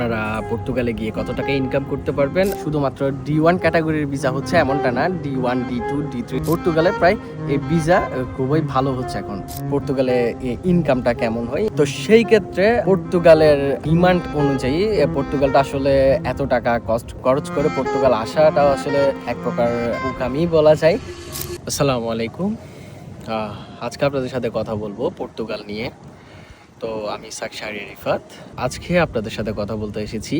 আপনারা পর্তুগালে গিয়ে কত টাকা ইনকাম করতে পারবেন? শুধুমাত্র ডি ওয়ান ক্যাটাগরির ভিসা হচ্ছে এমনটা না D one D two D three পর্তুগালে প্রায় এই ভিসা খুবই ভালো হচ্ছে এখন। পর্তুগালে ইনকামটা কেমন হয়? তো সেই ক্ষেত্রে পর্তুগালের ডিমান্ড অনুযায়ী পর্তুগালটা আসলে এত টাকা কস্ট খরচ করে পর্তুগাল আসাটা আসলে এক প্রকার বোকামি বলা যায়। আসসালামু আলাইকুম। আজকে আপনাদের সাথে কথা বলব পর্তুগাল নিয়ে। তো আমি সাকশারি রিফাত। আজকে আপনাদের সাথে কথা বলতে এসেছি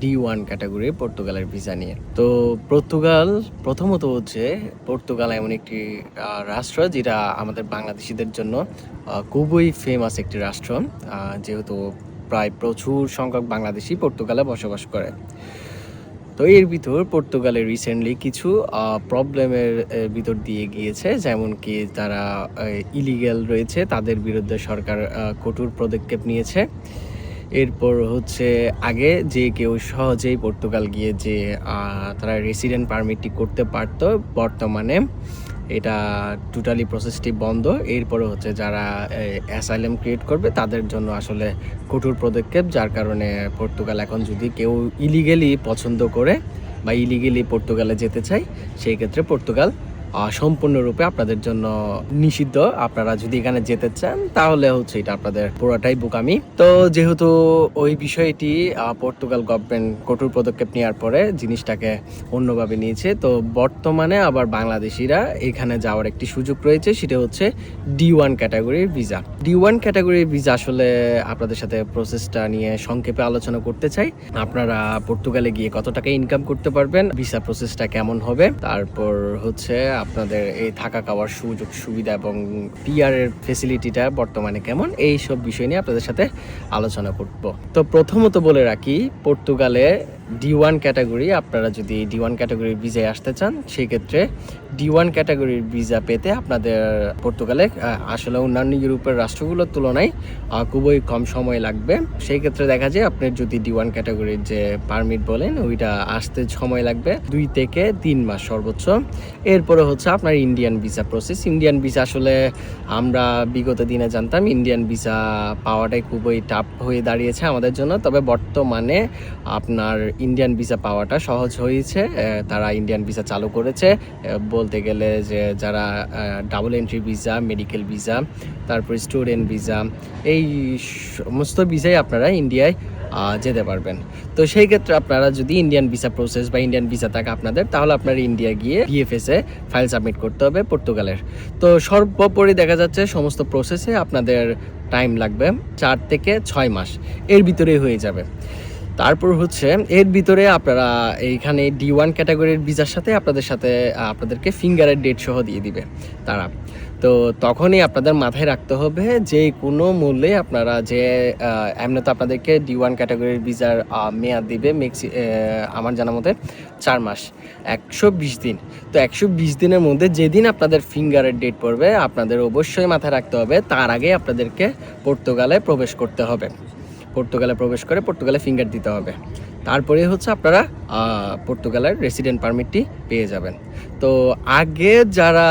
ডি ওয়ান ক্যাটাগরি পর্তুগালের ভিসা নিয়ে। তো পর্তুগাল প্রথমত হচ্ছে, পর্তুগাল এমন একটি রাষ্ট্র যেটা আমাদের বাংলাদেশিদের জন্য খুবই ফেমাস একটি রাষ্ট্র। যেহেতু প্রায় প্রচুর সংখ্যক বাংলাদেশি পর্তুগালে বসবাস করে। তো এর ভিতর পর্তুগালে রিসেন্টলি কিছু প্রবলেমের ভিতর দিয়ে গিয়েছে, যেমন কি তারা ইলিগ্যাল রয়েছে, তাদের বিরুদ্ধে সরকার কঠোর পদক্ষেপ নিয়েছে। এরপর হচ্ছে আগে যে কেউ সহজেই পর্তুগাল গিয়ে যে তারা রেসিডেন্ট পারমিটটি করতে পারতো, বর্তমানে এটা টোটালি প্রসেসটি বন্ধ। এরপরে হচ্ছে যারা অ্যাসাইলেম ক্রিয়েট করবে, তাদের জন্য আসলে কঠোর পদক্ষেপ। যার কারণে পর্তুগাল এখন যদি কেউ ইলিগেলি পছন্দ করে বা ইলিগেলি পর্তুগালে যেতে চায়, সেই ক্ষেত্রে পর্তুগাল সম্পূর্ণরূপে আপনাদের জন্য নিষিদ্ধ। আপনারা যদি এখানে যেতে চান, তাহলে হচ্ছে এটা আপনাদের পুরোটাই বোকামি। তো যেহেতু ওই বিষয়টি পর্তুগাল গভর্নমেন্ট কঠোর পদক্ষেপ নেওয়ার পরে জিনিসটাকে অন্যভাবে নিয়েছে, তো বর্তমানে আবার বাংলাদেশিরা এখানে যাওয়ার একটি সুযোগ রয়েছে, সেটা হচ্ছে ডি ওয়ান ক্যাটাগরির ভিসা ডি ওয়ান ক্যাটাগরির ভিসা আসলে আপনাদের সাথে প্রসেসটা নিয়ে সংক্ষেপে আলোচনা করতে চাই। আপনারা পর্তুগালে গিয়ে কত টাকা ইনকাম করতে পারবেন ভিসা প্রসেসটা কেমন হবে, তারপর হচ্ছে আপনাদের এই থাকা খাওয়ার সুযোগ, সুবিধা এবং পিআরের ফেসিলিটিটা বর্তমানে কেমন? এই সব বিষয় নিয়ে আপনাদের সাথে আলোচনা করব। তো প্রথমত বলে রাখি, পর্তুগালে ডি ওয়ান ক্যাটাগরি আপনারা যদি ডি ওয়ান ক্যাটাগরির ভিসায় আসতে চান, সেই ক্ষেত্রে ডি ওয়ান ক্যাটাগরির ভিসা পেতে আপনাদের পর্তুগালে আসলে অন্যান্য ইউরোপের রাষ্ট্রগুলোর তুলনায় খুবই কম সময় লাগবে। সেই ক্ষেত্রে দেখা যায়, আপনি যদি ডি ওয়ান ক্যাটাগরির যে পারমিট বলেন, ওইটা আসতে সময় লাগবে দুই থেকে তিন মাস সর্বোচ্চ। এরপরে হচ্ছে আপনার Indian visa process Indian visa আসলে আমরা বিগত দিনে জানতাম ইন্ডিয়ান ভিসা পাওয়াটাই খুবই টাফ হয়ে দাঁড়িয়েছে আমাদের জন্য। তবে বর্তমানে আপনার ইন্ডিয়ান ভিসা পাওয়াটা সহজ হয়েছে তারা ইন্ডিয়ান ভিসা চালু করেছে বলতে গেলে যে যারা double entry visa medical visa তারপর স্টুডেন্ট ভিসা এই সমস্ত ভিসাই আপনারা ইন্ডিয়ায় যেতে পারবেন। তো সেই ক্ষেত্রে আপনারা যদি ইন্ডিয়ান ভিসা প্রসেস বা ইন্ডিয়ান ভিসা থাকে আপনাদের, তাহলে আপনার ইন্ডিয়া গিয়ে বিএফএস ফাইল সাবমিট করতে হবে পর্তুগালের তো সর্বোপরি দেখা যাচ্ছে সমস্ত প্রসেসে আপনাদের টাইম লাগবে চার থেকে ছয় মাস। এর ভিতরেই হয়ে যাবে। তারপর হচ্ছে এর ভিতরে আপনারা এইখানে ডি ওয়ান ক্যাটাগরির ভিসার সাথে আপনাদের সাথে আপনাদেরকে ফিঙ্গারের ডেট সহ দিয়ে দিবে তারা। তো তখনই আপনাদের মাথায় রাখতে হবে যে কোনো মূল্যে আপনারা যে এমনি তো আপনাদেরকে ডি ওয়ান ক্যাটাগরির ভিসার মেয়াদ দিবে মেক্সি আমার জানা মতে চার মাস, একশো বিশ দিন। তো একশো বিশ দিনের মধ্যে যেদিন আপনাদের ফিঙ্গারের ডেট পড়বে, আপনাদের অবশ্যই মাথায় রাখতে হবে, তার আগে আপনাদেরকে পর্তুগালে প্রবেশ করতে হবে। পর্তুগালে প্রবেশ করে পর্তুগালে ফিঙ্গার দিতে হবে। তারপরে হচ্ছে আপনারা পর্তুগালের রেসিডেন্ট পারমিটটি পেয়ে যাবেন। তো আগে যারা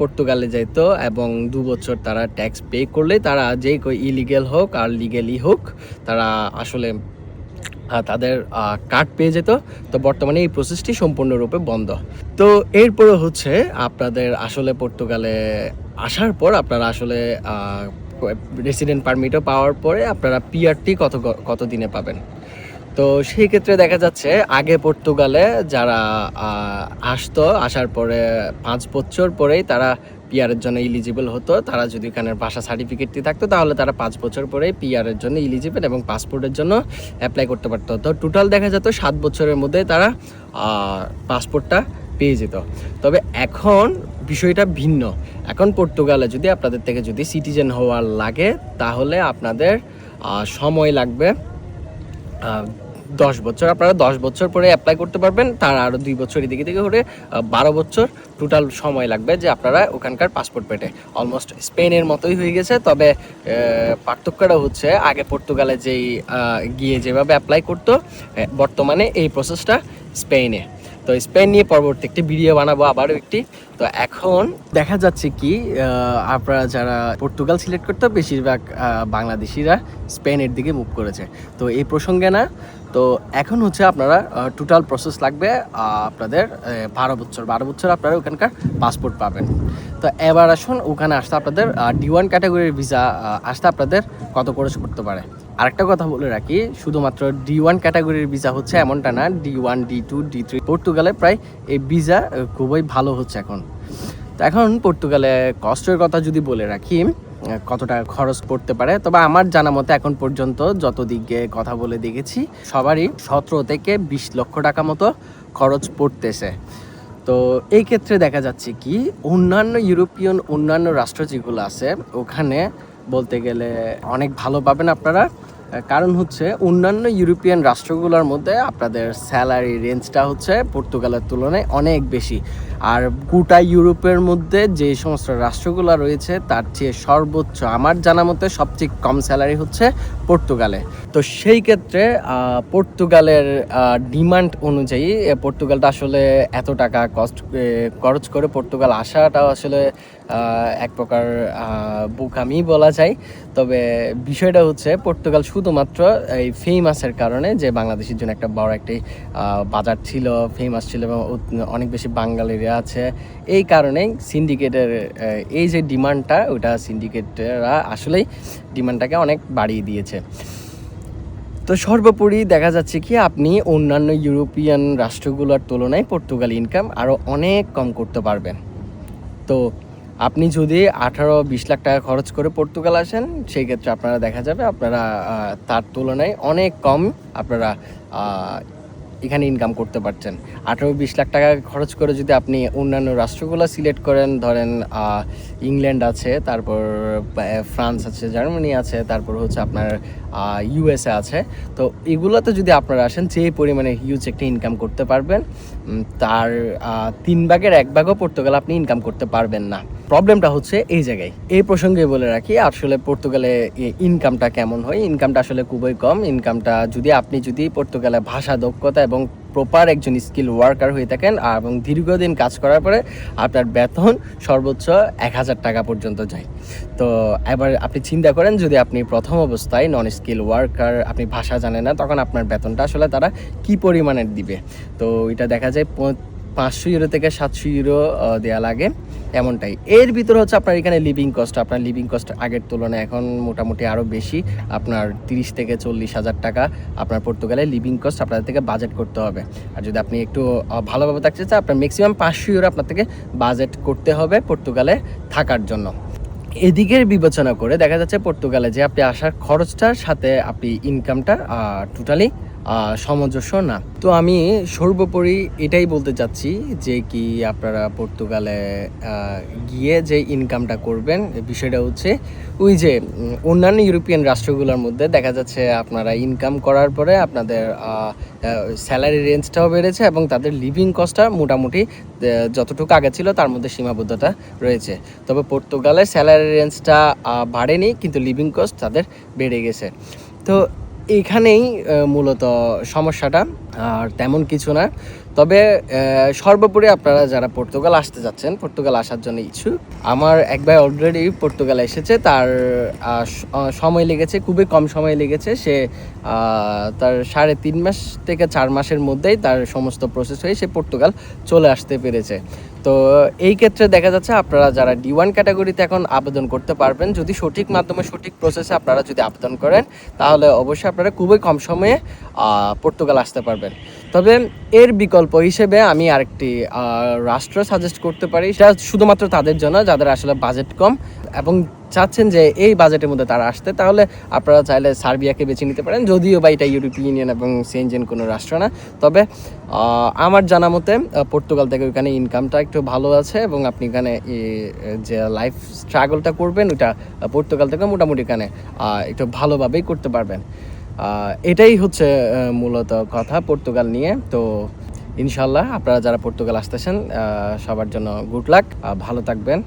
পর্তুগালে যেত এবং দু বছর তারা ট্যাক্স পে করলে তারা যেই ইলিগেল হোক আর লিগেলি হোক, তারা আসলে তাদের কার্ড পেয়ে যেত। তো বর্তমানে এই প্রসেসটি সম্পূর্ণরূপে বন্ধ। তো এরপরে হচ্ছে আপনাদের আসলে পর্তুগালে আসার পর আপনারা আসলে রেসিডেন্ট পারমিটও পাওয়ার পরে আপনারা পিআরটি কত কত দিনে পাবেন? তো সেই ক্ষেত্রে দেখা যাচ্ছে আগে পর্তুগালে যারা আসতো, আসার পরে পাঁচ বছর পরেই তারা পিআরের জন্য ইলিজিবল হতো। তারা যদি এখানের ভাষা সার্টিফিকেটটি থাকতো, তাহলে তারা পাঁচ বছর পরেই পিআরের জন্য ইলিজিবল এবং পাসপোর্টের জন্য অ্যাপ্লাই করতে পারতো। তো টোটাল দেখা যেত সাত বছরের মধ্যে তারা পাসপোর্টটা পেয়ে যেত। তবে এখন বিষয়টা ভিন্ন। এখন পর্তুগালে যদি আপনাদের থেকে যদি সিটিজেন হওয়ার লাগে, তাহলে আপনাদের সময় লাগবে দশ বছর। আপনারা দশ বছর পরে অ্যাপ্লাই করতে পারবেন, তার আরও দুই বছর এদিকে থেকে করে বারো বছর টোটাল সময় লাগবে যে আপনারা ওখানকার পাসপোর্ট পেটে। অলমোস্ট স্পেনের মতোই হয়ে গেছে, তবে পার্থক্যটা হচ্ছে আগে পর্তুগালে যেই গিয়ে যেভাবে অ্যাপ্লাই করতো বর্তমানে এই প্রসেসটা স্পেনে তো স্পেন নিয়ে পরবর্তী একটি ভিডিও বানাবো, আবারও একটি। তো এখন দেখা যাচ্ছে কি আপনারা যারা পর্তুগাল সিলেক্ট করতে, বেশিরভাগ বাংলাদেশিরা স্পেনের দিকে মুভ করেছে। তো এই প্রসঙ্গে না, তো এখন হচ্ছে আপনারা টোটাল প্রসেস লাগবে আপনাদের বারো বছর। বারো বছর আপনারা ওখানকার পাসপোর্ট পাবেন। তো এবার আসুন, ওখানে আসতে আপনাদের ডি ওয়ান ক্যাটাগরির ভিসা আসতে আপনাদের কত খরচ করতে পারে? আরেকটা কথা বলে রাখি শুধুমাত্র ডি ওয়ান ক্যাটাগরির ভিসা হচ্ছে এমনটা না D one D two D three পর্তুগালে প্রায় এই ভিসা খুবই ভালো হচ্ছে এখন। তো এখন পর্তুগালে কষ্টের কথা যদি বলে রাখি আহ, কত টাকা খরচ পড়তে পারে তবে আমার জানা মতে এখন পর্যন্ত যত দিকে কথা বলে দেখেছি সবারই সতেরো থেকে বিশ লক্ষ টাকা মতো খরচ পড়তেছে। তো এই ক্ষেত্রে দেখা যাচ্ছে কি অন্যান্য ইউরোপিয়ান অন্যান্য রাষ্ট্র যেগুলো আছে ওখানে বলতে গেলে অনেক ভালো পাবেন আপনারা। কারণ হচ্ছে অন্যান্য ইউরোপিয়ান রাষ্ট্রগুলোর মধ্যে আপনাদের স্যালারি রেঞ্জটা হচ্ছে পর্তুগালের তুলনায় অনেক বেশি। আর গোটা ইউরোপের মধ্যে যে সমস্ত রাষ্ট্রগুলো রয়েছে, তার চেয়ে সর্বোচ্চ আমার জানা মতে সবচেয়ে কম স্যালারি হচ্ছে পর্তুগালে। তো সেই ক্ষেত্রে পর্তুগালের ডিমান্ড অনুযায়ী পর্তুগালটা আসলে এত টাকা কস্ট খরচ করে পর্তুগাল আসাটা আসলে এক প্রকার বুকামি বলা যায়। তবে বিষয়টা হচ্ছে, পর্তুগাল শুধুমাত্র এই ফেমাসের কারণে যে বাংলাদেশের জন্য একটা বড় একটি বাজার ছিল ফেমাস ছিল এবং অনেক বেশি বাঙালিরা আছে। এই কারণেই সিন্ডিকেটের এই যে ডিমান্ডটা, ওটা সিন্ডিকেটরা আসলেই ডিমান্ডটাকে অনেক বাড়িয়ে দিয়েছে। তো সর্বোপরি দেখা যাচ্ছে কি, আপনি অন্যান্য ইউরোপিয়ান রাষ্ট্রগুলোর তুলনায় পর্তুগাল ইনকাম আরও অনেক কম করতে পারবেন। তো আপনি যদি আঠারো, বিশ লাখ টাকা খরচ করে পর্তুগাল আসেন, সেই ক্ষেত্রে আপনারা দেখা যাবে আপনারা তার তুলনায় অনেক কম আপনারা এখানে ইনকাম করতে পারছেন। আঠারো, বিশ লাখ টাকা খরচ করে যদি আপনি অন্যান্য রাষ্ট্রগুলো সিলেক্ট করেন, ধরেন ইংল্যান্ড আছে, তারপর ফ্রান্স আছে, জার্মানি আছে, তারপর হচ্ছে আপনার ইউএসএ আছে, তো এগুলোতে যদি আপনারা আসেন, যে পরিমাণে হিউজ একটা ইনকাম করতে পারবেন তার তিন ভাগের এক ভাগও পর্তুগাল আপনি ইনকাম করতে পারবেন না। প্রবলেমটা হচ্ছে এই জায়গায়। এই প্রসঙ্গে বলে রাখি, আসলে পর্তুগালে ইনকামটা কেমন হয়? ইনকামটা আসলে খুবই কম। ইনকামটা যদি আপনি যদি পর্তুগালে ভাষা, দক্ষতা এবং প্রপার একজন স্কিল ওয়ার্কার হয়ে থাকেন এবং দীর্ঘদিন কাজ করার পরে আপনার বেতন সর্বোচ্চ এক হাজার টাকা পর্যন্ত যায়। তো এবার আপনি চিন্তা করেন, যদি আপনি প্রথম অবস্থায় নন স্কিল ওয়ার্কার আপনি ভাষা জানেন না, তখন আপনার বেতনটা আসলে তারা কি পরিমাণের দিবে? তো এটা দেখা যায় পাঁচশো ইউরো থেকে সাতশো ইউরো দেওয়া লাগে, এমনটাই। এর ভিতরে হচ্ছে আপনার এখানে লিভিং কস্ট আপনার লিভিং কস্ট আগের তুলনায় এখন মোটামুটি আরও বেশি, আপনার তিরিশ থেকে চল্লিশ হাজার টাকা আপনার পর্তুগালে লিভিং কস্ট আপনাদের থেকে বাজেট করতে হবে। আর যদি আপনি একটু ভালোভাবে থাকতে চান, আপনার ম্যাক্সিমাম পাঁচশো ইউরো আপনার থেকে বাজেট করতে হবে পর্তুগালে থাকার জন্য। এদিকের বিবেচনা করে দেখা যাচ্ছে পর্তুগালে যে আপনি আসার খরচটার সাথে আপনি ইনকামটা টোটালি সামঞ্জস্য না। তো আমি সর্বোপরি এটাই বলতে চাচ্ছি যে কি আপনারা পর্তুগালে গিয়ে যে ইনকামটা করবেন, বিষয়টা হচ্ছে ওই যে অন্যান্য ইউরোপিয়ান রাষ্ট্রগুলোর মধ্যে দেখা যাচ্ছে আপনারা ইনকাম করার পরে আপনাদের স্যালারি রেঞ্জটাও বেড়েছে এবং তাদের লিভিং কস্টটা মোটামুটি যতটুকু আগে ছিল তার মধ্যে সীমাবদ্ধতা রয়েছে। তবে পর্তুগালে স্যালারি রেঞ্জটা বাড়েনি, কিন্তু লিভিং কস্ট তাদের বেড়ে গেছে। তো এখানেই মূলত সমস্যাটা, আর তেমন কিছু না। তবে সর্বোপরি আপনারা যারা পর্তুগাল আসতে যাচ্ছেন, পর্তুগাল আসার জন্য ইচ্ছুক, আমার এক ভাই অলরেডি পর্তুগাল এসেছে, তার সময় লেগেছে, খুবই কম সময় লেগেছে, সে তার সাড়ে তিন মাস থেকে চার মাসের মধ্যেই তার সমস্ত প্রসেস হয়ে সে পর্তুগাল চলে আসতে পেরেছে। তো এই ক্ষেত্রে দেখা যাচ্ছে আপনারা যারা ডি ওয়ান ক্যাটাগরিতে এখন আবেদন করতে পারবেন, যদি সঠিক মাধ্যমে, সঠিক প্রসেসে আপনারা যদি আবেদন করেন, তাহলে অবশ্যই আপনারা খুবই কম সময়ে পর্তুগাল আসতে পারবেন। তবে এর বিকল্প হিসেবে আমি আরেকটি রাষ্ট্র সাজেস্ট করতে পারি। সেটা শুধুমাত্র তাদের জন্য, যাদের আসলে বাজেট কম এবং চাচ্ছেন যে এই বাজেটের মধ্যে তারা আসতে তাহলে আপনারা চাইলে সার্বিয়াকে বেছে নিতে পারেন। যদিও বা এটা ইউরোপিয়ান ইউনিয়ন এবং সেনজেন কোনো রাষ্ট্র না। তবে আমার জানা মতে পর্তুগাল থেকে ওইখানে ইনকামটা একটু ভালো আছে এবং আপনি এখানে যে লাইফ স্ট্রাগলটা করবেন আহ, পর্তুগাল থেকে মোটামুটি এখানে একটু ভালোভাবেই করতে পারবেন। এটাই হচ্ছে মূলত কথা পর্তুগাল নিয়ে। তো ইনশাল্লাহ আপনারা যারা পর্তুগাল আসতেছেন সবার জন্য গুড লাক ভালো থাকবেন।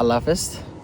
আল্লাহ হাফেজ।